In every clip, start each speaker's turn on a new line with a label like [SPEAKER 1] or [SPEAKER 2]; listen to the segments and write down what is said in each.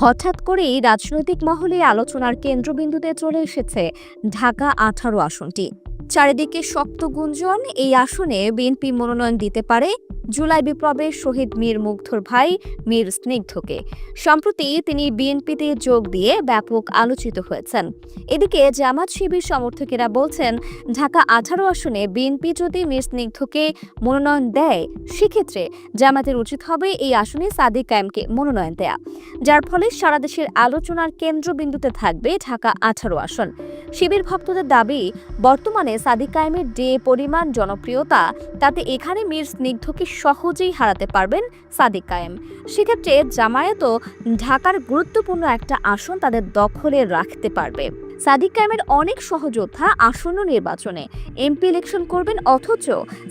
[SPEAKER 1] হঠাৎ করেই রাজনৈতিক মহলে আলোচনার কেন্দ্রবিন্দুতে চলে এসেছে ঢাকা আঠারো আসনটি। চারিদিকে শক্ত গুঞ্জন, এই আসনে বিএনপি মনোনয়ন দিতে পারে জুলাই বিপ্লবের শহীদ মীর মুগ্ধর ভাই মীর স্নিগ্ধকে। সম্প্রতি তিনি বিএনপিতে যোগ দিয়ে ব্যাপক আলোচিত হয়েছেন। এদিকে জামাত শিবির সমর্থকেরা বলছেন, ঢাকা আঠারো আসনে বিএনপি যদি মীর স্নিগ্ধকে মনোনয়ন দেয়, সেক্ষেত্রে জামাতের উচিত হবে এই আসনে সাদিক কায়েমকে মনোনয়ন দেয়া। যার ফলে সারা দেশের আলোচনার কেন্দ্রবিন্দুতে থাকবে ঢাকা আঠারো আসন। শিবির ভক্তদের দাবি, বর্তমানে সাদিক কায়েমের যে পরিমাণ জনপ্রিয়তা, তাতে এখানে মীর স্নিগ্ধকে সহজেই হারাতে পারবেন সাদিক কায়েম। সেক্ষেত্রে জামায়াতও ঢাকার গুরুত্বপূর্ণ একটা আসন তাদের দখলে রাখতে পারবে। সাদিক কায়েমের অনেক সহযোদ্ধা আসন্ন নির্বাচনে এমপি ইলেকশন করবেন, অথচ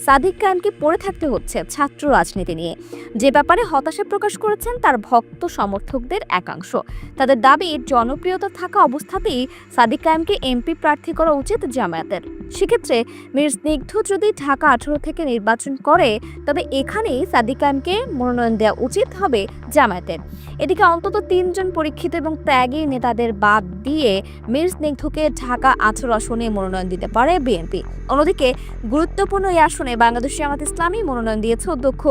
[SPEAKER 1] সাদিক কায়েমকে পড়ে থাকতে হচ্ছে ছাত্র রাজনীতি নিয়ে। যে ব্যাপারে হতাশা প্রকাশ করেছেন তার ভক্ত সমর্থকদের একাংশ। তাদের দাবি, জনপ্রিয়তা থাকা অবস্থাতেই সাদিক কায়েমকে এমপি প্রার্থী করা উচিত জামায়াতের। সেক্ষেত্রে মীর স্নিগ্ধ যদি ঢাকা আঠারো থেকে নির্বাচন করে, তবে এখানেই সাদিক কায়েমকে মনোনয়ন দেওয়া উচিত হবে জামায়াতের। এদিকে অন্তত তিনজন পরীক্ষিত এবং ত্যাগী নেতাদের বাদ দিয়ে মীর স্নিগ্ধকে ঢাকা আঠারো আসনে মনোনয়ন দিতে পারে বিএনপি। অন্যদিকে গুরুত্বপূর্ণ এই আসনে বাংলাদেশ জামাত ইসলামী মনোনয়ন দিয়েছে অধ্যক্ষ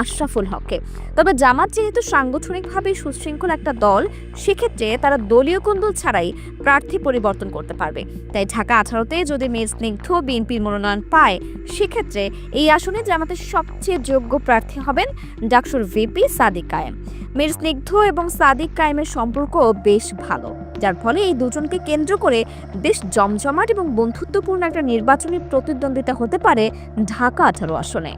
[SPEAKER 1] আশরাফুল হককে। তবে জামাত যেহেতু সাংগঠনিকভাবে সুশৃঙ্খল একটা দল, সেক্ষেত্রে তারা দলীয় কুন্দল ছাড়াই প্রার্থী পরিবর্তন করতে পারবে। তাই ঢাকা আঠারোতে যদি মেয়ে স্নিগ্ধ বিএনপির মনোনয়ন পায়। সেক্ষেত্রে এই আসনে জামাতের সবচেয়ে যোগ্য প্রার্থী হবেন ডাকসুর ভিপি সাদিক কায়েম। মীর স্নিগ্ধ এবং সাদিক কায়েমের সম্পর্ক বেশ ভালো, যার ফলে এই দুজনকে কেন্দ্র করে বেশ জমজমাট এবং বন্ধুত্বপূর্ণ একটা নির্বাচনী প্রতিদ্বন্দ্বিতা হতে পারে ঢাকা আঠারো আসনে।